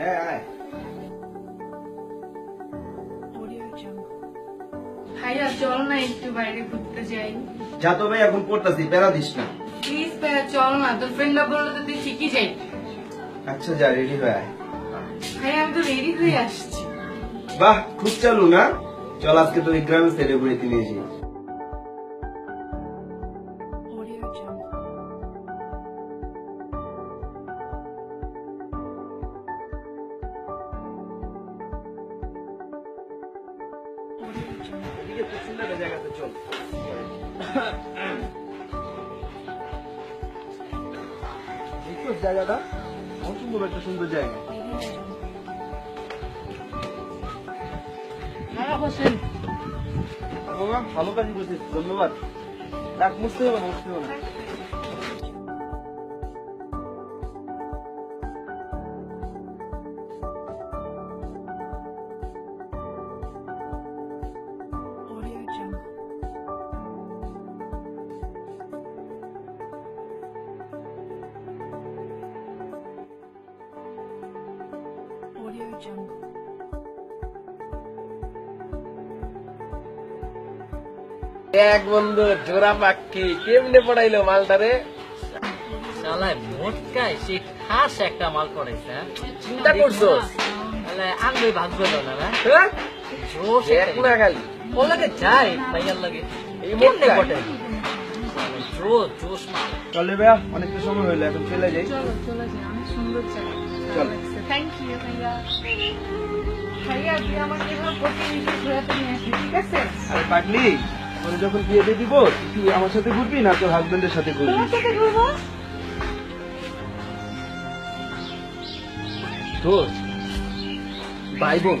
হ্যাঁ আয়। ভাইয়া চল না একটু বাইরে ঘুরতে যাই। যা তো ভাই এখন পড়তাছি প্যারা দিস না। প্লিজ ভাইয়া চল না তোর ফ্রেন্ডরা বলল তো তুই ঠিকই যাই। আচ্ছা যা রেডি হয়ে আয়। ভাইয়া আমি তো রেডি হয়ে আসছি। বাহ খুব চালু না? চল আজকে তোর গ্রামে সেলিব্রিটি নিয়েছি জায়গাটা, অনেক সুন্দর একটা সুন্দর জায়গা। বাবা ভালো কাজ করছিস ধন্যবাদ। ডাক মুছতে হবে না, মুছতে হবে না। এক বন্ধু জোড়া পাখি কেমনে পড়াইলো মালটারে শালায় মোটকায় সে খাস একটা মাল করাইছে হ্যাঁ? চিন্তা করছ তাহলে আঙ্গুই ভাগ্য দাও না হ্যাঁ? হ্যাঁ? জোশ এক না খালি লাগে যাই ভাইয়ার লাগে এই মোটকায়? বটে জোশ জোশ মাল চলে ভাইয়া অনেকটা সময় হইল এখন চলে যাই চলো চলে যাই অনেক সুন্দর জায়গা চল। থ্যাংক ইউ ভাইয়া ভাইয়া তুই আমাকে এবার প্রতিনিধি ঘোরাতে নিয়ে আসবি ঠিক আছে? আরে পাগলি তোরে যখন বিয়ে দিয়ে দিব তুই আমার সাথে ঘুরবি না তোর হাজবেন্ডের সাথে ঘুরবি? তোমার সাথে ঘুরবো? দোষ ভাই বোন।